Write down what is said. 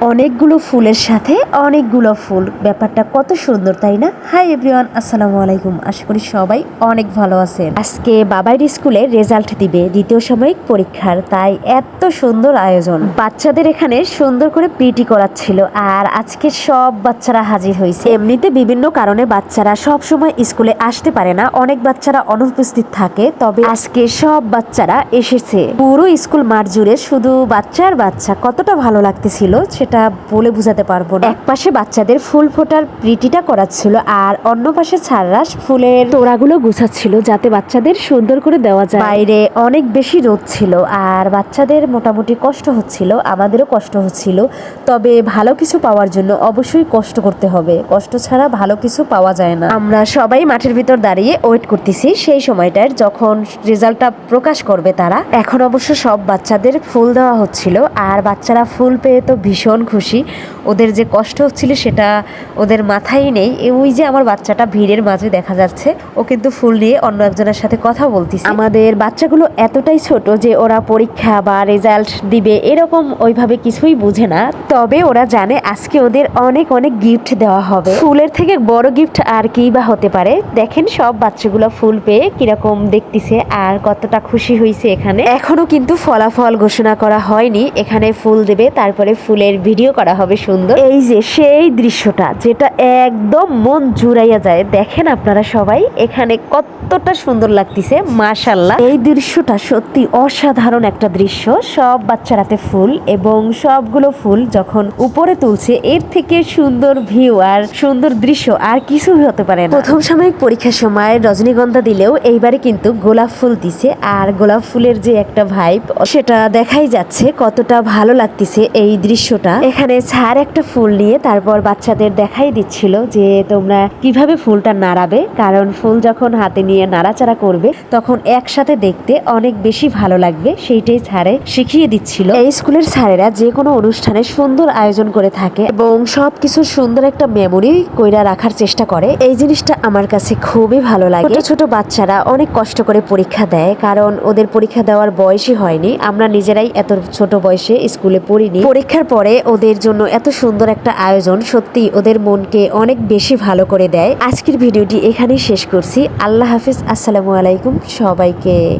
অনেকগুলো ফুলের সাথে অনেকগুলো ফুল। ব্যাপারটা কত সুন্দর, তাই না? হাই এভরিওয়ান আসসালামু আলাইকুম। আশা করি সবাই অনেক ভালো আছেন। আজকে বাবার স্কুলে রেজাল্ট দিবে দ্বিতীয় সাময়িক পরীক্ষার, তাই এত সুন্দর আয়োজন। বাচ্চাদের এখানে সুন্দর করে পিটি করাচ্ছিল, আর আজকে সব বাচ্চারা হাজির হয়েছে। এমনিতে বিভিন্ন কারণে বাচ্চারা সব সময় স্কুলে আসতে পারে না, অনেক বাচ্চারা অনুপস্থিত থাকে, তবে আজকে সব বাচ্চারা এসেছে। পুরো স্কুল মাঠ জুড়ে শুধু বাচ্চা আর বাচ্চা, কতটা ভালো লাগতেছিল সেটা বলে বোঝাতে পারব না। এক পাশে বাচ্চাদের ফুল ফোটার প্রীতিটা করাচ্ছিল আর অন্য পাশে ছাড়রাস ফুলের তোড়াগুলো গুছাচ্ছিল যাতে বাচ্চাদের সুন্দর করে দেওয়া যায়। বাইরে অনেক বেশি রোদ ছিল আর বাচ্চাদের মোটামুটি কষ্ট হচ্ছিল আমাদেরও কষ্ট হচ্ছিল। তবে ভালো কিছু পাওয়ার জন্য অবশ্যই কষ্ট করতে হবে। কষ্ট ছাড়া ভালো কিছু পাওয়া যায় না। আমরা সবাই মাঠের ভিতর দাঁড়িয়ে ওয়েট করতেছি সেই সময়টার যখন রেজাল্টটা প্রকাশ করবে তারা। এখন অবশ্য সব বাচ্চাদের ফুল দেওয়া হচ্ছিল আর বাচ্চারা ফুল পেয়ে তো ভীষণ খুশি। ওদের যে কষ্ট হচ্ছিল সেটা ওদের মাথায় নেই। ওই যে আমার বাচ্চাটা ভিড়ের মাঝে দেখা যাচ্ছে, ও কিন্তু ফুল নিয়ে অন্য একজনের সাথে কথা বলতেছে। আমাদের বাচ্চাগুলো এতটাই ছোট যে ওরা পরীক্ষা বা রেজাল্ট দিবে এরকম ওইভাবে কিছুই বুঝে না। তবে ওরা জানে আজকে ওদের অনেক অনেক গিফট দেওয়া হবে। ফুলের থেকে বড় গিফট আর কি বা হতে পারে। দেখেন সব বাচ্চাগুলো ফুল পেয়ে কীরকম দেখতেছে আর কতটা খুশি হয়েছে এখানে। এখনও কিন্তু ফলাফল ঘোষণা করা হয়নি। এখানে ফুল দেবে, তারপরে ফুলের ভিডিও করা হবে সুন্দর। এই যে সেই দৃশ্যটা, যেটা একদম মন জুড়াইয়া যায়। দেখেন আপনারা সবাই, এখানে কতটা সুন্দর লাগতেছে মাশাল্লাহ এই দৃশ্যটা সত্যি অসাধারণ একটা দৃশ্য। সব বাচ্চারাতে ফুল এবং সবগুলো ফুল যখন উপরে তুলছে, এর থেকে সুন্দর ভিউ আর সুন্দর দৃশ্য আর কিছু হতে পারে না। প্রথম সাময়িক পরীক্ষার সময় রজনীগন্ধা দিলেও এইবারে কিন্তু গোলাপ ফুল দিছে। আর গোলাপ ফুলের যে একটা ভাইব সেটা দেখাই যাচ্ছে কতটা ভালো লাগতেছে এই দৃশ্যটা। এখানে ছাড় একটা ফুল নিয়ে তারপর বাচ্চাদের দেখাই দিচ্ছিল যে তোমরা কীভাবে ফুলটা নাড়াবে, কারণ ফুল যখন হাতে নিয়ে নাড়াচাড়া করবে, তখন একসাথে দেখতে অনেক বেশি ভালো লাগবে, সেইটাই স্যারে শিখিয়ে দিচ্ছিল। এই স্কুলের স্যারেরা যে কোনো অনুষ্ঠানে সুন্দর আয়োজন করে থাকে এবং সবকিছু সুন্দর একটা মেমোরি কইরা রাখার চেষ্টা করে। এই জিনিসটা আমার কাছে খুবই ভালো লাগে। ছোট ছোট বাচ্চারা অনেক কষ্ট করে পরীক্ষা দেয়, কারণ ওদের পরীক্ষা দেওয়ার বয়সই হয়নি। আমরা নিজেরাই এত ছোট বয়সে স্কুলে পড়িনি। পরীক্ষার পরে ওদের জন্য এত সুন্দর একটা আয়োজন, সত্যি ওদের মনকে অনেক বেশি ভালো করে দেয়। আজকের ভিডিওটি এখানেই শেষ করছি। আল্লাহ হাফিজ, আসসালামু আলাইকুম সবাইকে।